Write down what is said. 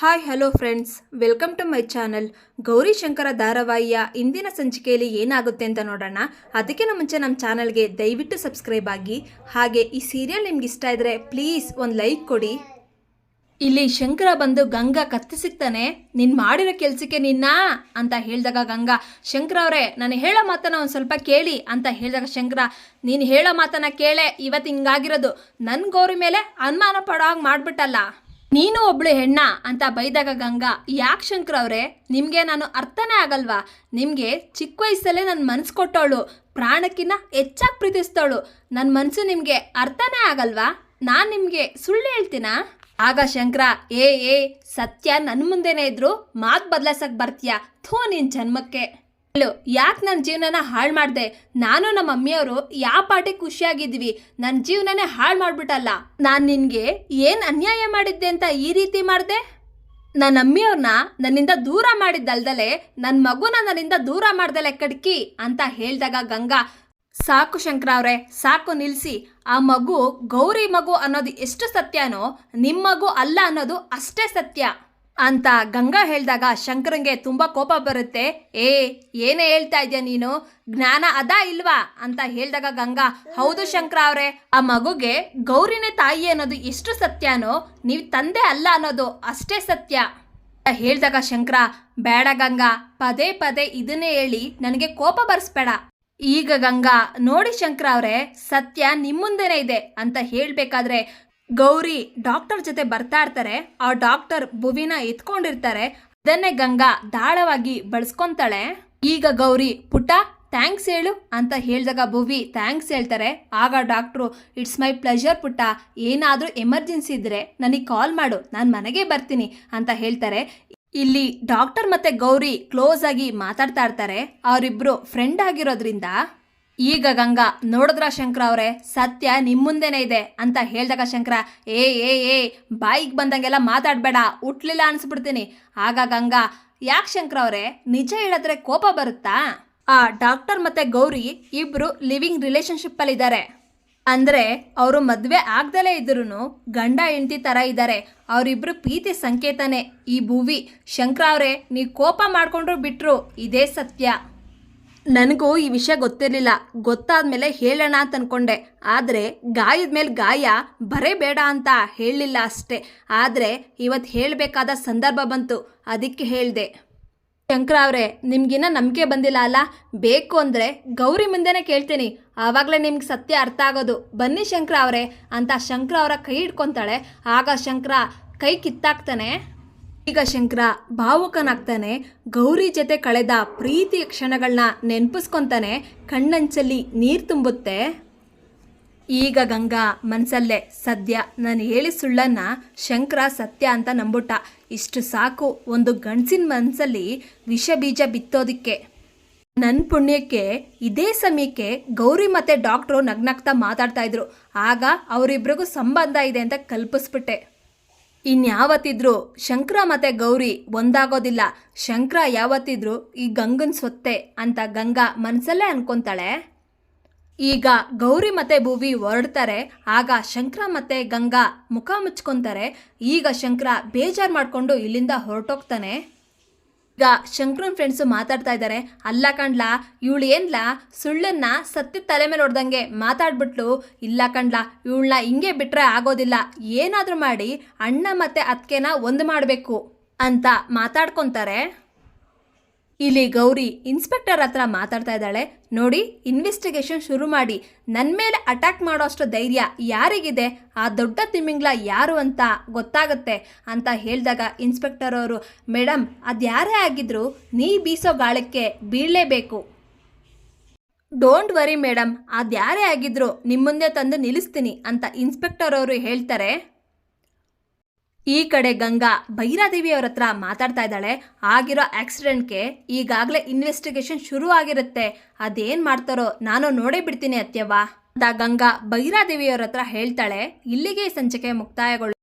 Hi hello friends welcome to my channel Gauri Shankara ಧಾರಾವಾಹಿಯ ಇಂದಿನ ಸಂಚಿಕೆಯಲ್ಲಿ ಏನಾಗುತ್ತೆ ಅಂತ ನೋಡೋಣ. ಅದಕ್ಕಿಂತ ಮುಂಚೆ ನಮ್ಮ ಚಾನಲ್ಗೆ ದಯವಿಟ್ಟು ಸಬ್ಸ್ಕ್ರೈಬ್ ಆಗಿ. ಹಾಗೆ ಈ ಸೀರಿಯಲ್ ನಿಮ್ಗೆ ಇಷ್ಟ ಇದ್ದರೆ ಪ್ಲೀಸ್ ಒಂದು ಲೈಕ್ ಕೊಡಿ. ಇಲ್ಲಿ ಶಂಕರ ಬಂದು ಗಂಗಾ ಕತ್ತಿ ಸಿಗ್ತಾನೆ. ನೀನು ಮಾಡಿರೋ ಕೆಲಸಕ್ಕೆ ನಿನ್ನ ಅಂತ ಹೇಳಿದಾಗ ಗಂಗಾ, ಶಂಕರ ಅವರೇ, ನಾನು ಹೇಳೋ ಮಾತನ್ನ ಒಂದು ಸ್ವಲ್ಪ ಕೇಳಿ. ಅಂತ ಹೇಳಿದಾಗ ಶಂಕರ, ನೀನು ಹೇಳೋ ಮಾತನ್ನ ಕೇಳೆ ಇವತ್ತು ಹಿಂಗಾಗಿರೋದು. ನನ್ನ ಗೌರಿ ಮೇಲೆ ಅನುಮಾನ ಪಡೋ ಹಾಗೆ ಮಾಡ್ಬಿಟ್ಟಲ್ಲ. ನೀನು ಒಬ್ಳು ಹೆಣ್ಣ ಅಂತ ಬೈದಾಗ ಗಂಗಾ, ಯಾಕೆ ಶಂಕರ್ ಅವರೇ? ನಿಮಗೆ ನಾನು ಅರ್ಥನೇ ಆಗಲ್ವಾ? ನಿಮಗೆ ಚಿಕ್ಕ ವಯಸ್ಸಲ್ಲೇ ನನ್ನ ಮನಸ್ಸು ಕೊಟ್ಟವಳು ಪ್ರಾಣಕ್ಕಿನ್ನ ಹೆಚ್ಚಾಗಿ ಪ್ರೀತಿಸ್ತವಳು ನನ್ನ ಮನಸ್ಸು ನಿಮಗೆ ಅರ್ಥನೇ ಆಗಲ್ವಾ? ನಾನು ನಿಮಗೆ ಸುಳ್ಳು ಹೇಳ್ತೀನಾ? ಆಗ ಶಂಕರ, ಏ ಏ, ಸತ್ಯ ನನ್ನ ಮುಂದೆನೇ ಇದ್ರು ಮಾತು ಬದಲಾಸಕ್ಕೆ ಬರ್ತೀಯಾ? ಥೂ ನಿನ್ನ ಜನ್ಮಕ್ಕೆ. ಯಾಕೆ ನನ್ನ ಜೀವನನ ಹಾಳು ಮಾಡಿದೆ? ನಾನು ನಮ್ಮ ಮಮ್ಮಿಯವರು ಯಾವ ಪಾಟಿ ಖುಷಿಯಾಗಿದ್ವಿ. ನನ್ನ ಜೀವನನೇ ಹಾಳು ಮಾಡಿಬಿಟ್ಟಲ್ಲ. ನಾನು ನಿನಗೆ ಏನು ಅನ್ಯಾಯ ಮಾಡಿದ್ದೆ ಅಂತ ಈ ರೀತಿ ಮಾಡಿದೆ? ನನ್ನ ಅಮ್ಮಿಯವ್ರನ್ನ ನನ್ನಿಂದ ದೂರ ಮಾಡಿದ್ದಲ್ದಲೆ ನನ್ನ ಮಗುನ ನನ್ನಿಂದ ದೂರ ಮಾಡ್ದಲೆ ಕಡ್ಕಿ ಅಂತ ಹೇಳಿದಾಗ ಗಂಗಾ, ಸಾಕು ಶಂಕರ ಅವರೇ, ಸಾಕು ನಿಲ್ಲಿಸಿ ಆ ಮಗು ಗೌರಿ ಮಗು ಅನ್ನೋದು ಎಷ್ಟು ಸತ್ಯನೋ ನಿಮ್ಮ ಮಗು ಅಲ್ಲ ಅನ್ನೋದು ಅಷ್ಟೇ ಸತ್ಯ. ಅಂತ ಗಂಗಾ ಹೇಳಿದಾಗ ಶಂಕರಂಗೆ ತುಂಬ ಕೋಪ ಬರುತ್ತೆ. ಏ, ಏನೇ ಹೇಳ್ತಾ ಇದೆಯಾ ನೀನು? ಜ್ಞಾನ ಅದಾ ಇಲ್ವಾ? ಅಂತ ಹೇಳಿದಾಗ ಗಂಗಾ, ಹೌದು ಶಂಕರ ಅವರೇ, ಆ ಮಗುಗೆ ಗೌರಿನೇ ತಾಯಿ ಅನ್ನೋದು ಎಷ್ಟು ಸತ್ಯನೋ, ನೀವು ತಂದೆ ಅಲ್ಲ ಅನ್ನೋದು ಅಷ್ಟೇ ಸತ್ಯ. ಹೇಳಿದಾಗ ಶಂಕರ, ಬೇಡ ಗಂಗಾ, ಪದೇ ಪದೇ ಇದನ್ನೇ ಹೇಳಿ ನನಗೆ ಕೋಪ ಬರ್ಸ್ಬೇಡ. ಈಗ ಗಂಗಾ, ನೋಡಿ ಶಂಕರ ಅವರೇ, ಸತ್ಯ ನಿಮ್ಮ ಮುಂದೆನೇ ಇದೆ ಅಂತ ಹೇಳಬೇಕಾದ್ರೆ ಗೌರಿ ಡಾಕ್ಟರ್ ಜೊತೆ ಬರ್ತಾ ಇರ್ತಾರೆ. ಆ ಡಾಕ್ಟರ್ ಭುವಿನ ಎತ್ಕೊಂಡಿರ್ತಾರೆ. ಅದನ್ನೇ ಗಂಗಾ ದಾಳವಾಗಿ ಬಳಸ್ಕೊಂತಾಳೆ. ಈಗ ಗೌರಿ ಪುಟ ಥ್ಯಾಂಕ್ಸ್ ಹೇಳು ಅಂತ ಹೇಳಿದಾಗ ಭುವಿ ಥ್ಯಾಂಕ್ಸ್ ಹೇಳ್ತಾರೆ. ಆಗ ಡಾಕ್ಟ್ರು ಇಟ್ಸ್ ಮೈ ಪ್ಲೆಷರ್ ಪುಟ್ಟ, ಏನಾದರೂ ಎಮರ್ಜೆನ್ಸಿ ಇದ್ದರೆ ನನಗೆ ಕಾಲ್ ಮಾಡು, ನಾನು ಮನೆಗೆ ಬರ್ತೀನಿ ಅಂತ ಹೇಳ್ತಾರೆ. ಇಲ್ಲಿ ಡಾಕ್ಟರ್ ಮತ್ತೆ ಗೌರಿ ಕ್ಲೋಸ್ ಆಗಿ ಮಾತಾಡ್ತಾ ಇರ್ತಾರೆ. ಅವರಿಬ್ರು ಫ್ರೆಂಡ್ ಆಗಿರೋದ್ರಿಂದ ಈಗ ಗಂಗಾ, ನೋಡಿದ್ರ ಶಂಕರ ಅವರೇ? ಸತ್ಯ ನಿಮ್ಮ ಮುಂದೆನೇ ಇದೆ ಅಂತ ಹೇಳ್ದಾಗ ಶಂಕರ, ಏ ಏ ಏ, ಬಾಯಿಗೆ ಬಂದಂಗೆಲ್ಲ ಮಾತಾಡಬೇಡ ಉಟ್ಲಿಲ್ಲ ಅನ್ಸ್ಬಿಡ್ತೀನಿ. ಆಗ ಗಂಗಾ, ಯಾಕೆ ಶಂಕರ ಅವರೇ, ನಿಜ ಹೇಳಿದ್ರೆ ಕೋಪ ಬರುತ್ತಾ? ಆ ಡಾಕ್ಟರ್ ಮತ್ತೆ ಗೌರಿ ಇಬ್ರು ಲಿವಿಂಗ್ ರಿಲೇಶನ್ಶಿಪ್ ಅಲ್ಲಿ ಇದ್ದಾರೆ ಅಂದ್ರೆ ಅವರು ಮದುವೆ ಆಗ್ದಲೇ ಇದ್ರೂ ಗಂಡ ಹೆಂಡತಿ ತರ ಇದ್ದಾರೆ. ಅವರಿಬ್ರು ಪ್ರೀತಿ ಸಂಕೇತನೇ. ಈ ಭೂವಿ, ಶಂಕರ ಅವರೇ, ನೀವು ಕೋಪ ಮಾಡ್ಕೊಂಡ್ರು ಬಿಟ್ರು, ಇದೇ ಸತ್ಯ. ನನಗೂ ಈ ವಿಷಯ ಗೊತ್ತಿರಲಿಲ್ಲ. ಗೊತ್ತಾದ ಮೇಲೆ ಹೇಳೋಣ ಅಂತ ಅಂದ್ಕೊಂಡೆ ಆದರೆ ಗಾಯದ ಮೇಲೆ ಗಾಯ ಬರೇ ಬೇಡ ಅಂತ ಹೇಳಲಿಲ್ಲ ಅಷ್ಟೇ. ಆದರೆ ಇವತ್ತು ಹೇಳಬೇಕಾದ ಸಂದರ್ಭ ಬಂತು. ಅದಕ್ಕೆ ಹೇಳಿದೆ. ಶಂಕರ ಅವರೇ, ನಿಮ್ಗಿನ್ನ ನಂಬಿಕೆ ಬಂದಿಲ್ಲ ಅಲ್ಲ? ಬೇಕು ಅಂದರೆ ಗೌರಿ ಮುಂದೆನೇ ಕೇಳ್ತೀನಿ. ಆವಾಗಲೇ ನಿಮ್ಗೆ ಸತ್ಯ ಅರ್ಥ ಆಗೋದು. ಬನ್ನಿ ಶಂಕರ ಅವರೇ ಅಂತ ಶಂಕರ ಅವರ ಕೈ ಹಿಡ್ಕೊತಾಳೆ. ಆಗ ಶಂಕರ ಕೈ ಕಿತ್ತಾಕ್ತಾನೆ. ಈಗ ಶಂಕರ ಭಾವುಕನಾಗ್ತಾನೆ, ಗೌರಿ ಜೊತೆ ಕಳೆದ ಪ್ರೀತಿಯ ಕ್ಷಣಗಳನ್ನ ನೆನಪಿಸ್ಕೊಂತಾನೆ, ಕಣ್ಣಂಚಲ್ಲಿ ನೀರು ತುಂಬುತ್ತೆ. ಈಗ ಗಂಗಾ, ಮನಸಲ್ಲೇ, ಸದ್ಯ, ನಾನು ಹೇಳಿ ಸುಳ್ಳನ್ನ ಶಂಕರ ಸತ್ಯ ಅಂತ ನಂಬುಟ್ಟ. ಇಷ್ಟು ಸಾಕು ಒಂದು ಗಂಡಸಿನ ಮನಸ್ಸಲ್ಲಿ ವಿಷ ಬೀಜ ಬಿತ್ತೋದಿಕ್ಕೆ. ನನ್ನ ಪುಣ್ಯಕ್ಕೆ, ಇದೇ ಸಮಯಕ್ಕೆ ಗೌರಿ ಮತ್ತೆ ಡಾಕ್ಟ್ರು ನಗ್ನಗ್ತಾ ಮಾತಾಡ್ತಾ ಇದ್ರು. ಆಗ ಅವರಿಬ್ರಿಗೂ ಸಂಬಂಧ ಇದೆ ಅಂತ ಕಲ್ಪಿಸ್ಬಿಟ್ಟೆ. ಇನ್ಯಾವತ್ತಿದ್ರು ಶಂಕರ ಮತ್ತೆ ಗೌರಿ ಒಂದಾಗೋದಿಲ್ಲ. ಶಂಕರ ಯಾವತ್ತಿದ್ರು ಈ ಗಂಗನ್ ಸೊತ್ತೆ ಅಂತ ಗಂಗಾ ಮನಸ್ಸಲ್ಲೇ ಅನ್ಕೊಂತಾಳೆ. ಈಗ ಗೌರಿ ಮತ್ತೆ ಭುವಿ ಹೊರಡ್ತಾರೆ, ಆಗ ಶಂಕರ ಮತ್ತೆ ಗಂಗಾ ಮುಖ ಮುಚ್ಕೊಂತಾರೆ. ಈಗ ಶಂಕರ ಬೇಜಾರು ಮಾಡಿಕೊಂಡು ಇಲ್ಲಿಂದ ಹೊರಟೋಗ್ತಾನೆ. ಈಗ ಶಂಕರನ್ ಫ್ರೆಂಡ್ಸು ಮಾತಾಡ್ತಾ ಇದ್ದಾರೆ ಅಲ್ಲ ಕಣ್ಲಾ, ಇವಳು ಏನ್ಲಾ, ಸುಳ್ಳನ್ನ ಸತ್ಯ ತಲೆ ಮೇಲೆ ಹೊಡ್ದಂಗೆ ಮಾತಾಡ್ಬಿಟ್ಲು. ಇಲ್ಲ ಕಣ್ಲಾ, ಇವಳನ್ನ ಹಿಂಗೆ ಬಿಟ್ರೆ ಆಗೋದಿಲ್ಲ. ಏನಾದರೂ ಮಾಡಿ ಅಣ್ಣ ಮತ್ತೆ ಅತ್ಕೆನ ಒಂದು ಮಾಡಬೇಕು ಅಂತ ಮಾತಾಡ್ಕೊತಾರೆ. ಇಲ್ಲಿ ಗೌರಿ ಇನ್ಸ್ಪೆಕ್ಟರ್ ಹತ್ರ ಮಾತಾಡ್ತಾ ಇದ್ದಾಳೆ. ನೋಡಿ ಇನ್ವೆಸ್ಟಿಗೇಷನ್ ಶುರು ಮಾಡಿ. ನನ್ನ ಮೇಲೆ ಅಟ್ಯಾಕ್ ಮಾಡೋ ಅಷ್ಟು ಧೈರ್ಯ ಯಾರಿಗಿದೆ? ಆ ದೊಡ್ಡ ತಿಮ್ಮಿಂಗ್ಲ ಯಾರು ಅಂತ ಗೊತ್ತಾಗುತ್ತೆ ಅಂತ ಹೇಳಿದಾಗ ಇನ್ಸ್ಪೆಕ್ಟರ್ ಅವರು ಮೇಡಮ್ ಅದು ಯಾರೇ ಆಗಿದ್ರು ನೀ ಬೀಸೋ ಗಾಳಕ್ಕೆ ಬೀಳಲೇಬೇಕು. ಡೋಂಟ್ ವರಿ ಮೇಡಮ್ ಅದು ಯಾರೇ ಆಗಿದ್ರು ನಿಮ್ಮ ಮುಂದೆ ತಂದು ನಿಲ್ಲಿಸ್ತೀನಿ ಅಂತ ಇನ್ಸ್ಪೆಕ್ಟರ್ ಅವರು ಹೇಳ್ತಾರೆ. ಈ ಕಡೆ ಗಂಗಾ ಭೈರಾದೇವಿ ಅವ್ರ ಹತ್ರ ಮಾತಾಡ್ತಾ ಇದ್ದಾಳೆ. ಆಗಿರೋ ಆಕ್ಸಿಡೆಂಟ್ಗೆ ಈಗಾಗಲೇ ಇನ್ವೆಸ್ಟಿಗೇಷನ್ ಶುರು ಆಗಿರುತ್ತೆ ಅದೇನು ಮಾಡ್ತಾರೋ ನಾನು ನೋಡೇ ಬಿಡ್ತೀನಿ ಅತ್ಯವ್ವ. ಅಂತ ಗಂಗಾ ಭೈರಾದೇವಿ ಅವ್ರ ಹತ್ರ ಹೇಳ್ತಾಳೆ. ಇಲ್ಲಿಗೆ ಸಂಚಿಕೆ ಮುಕ್ತಾಯಗೊಳ್ಳು